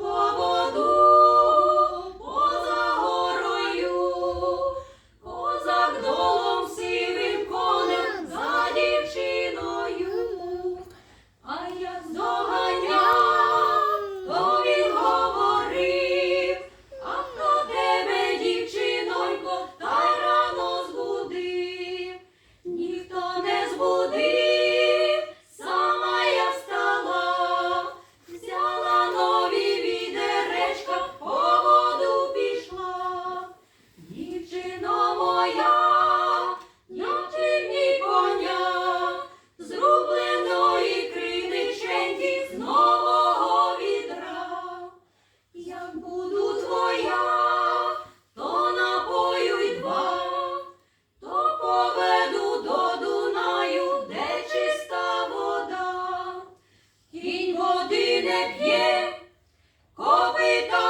Lord. п'є, копита.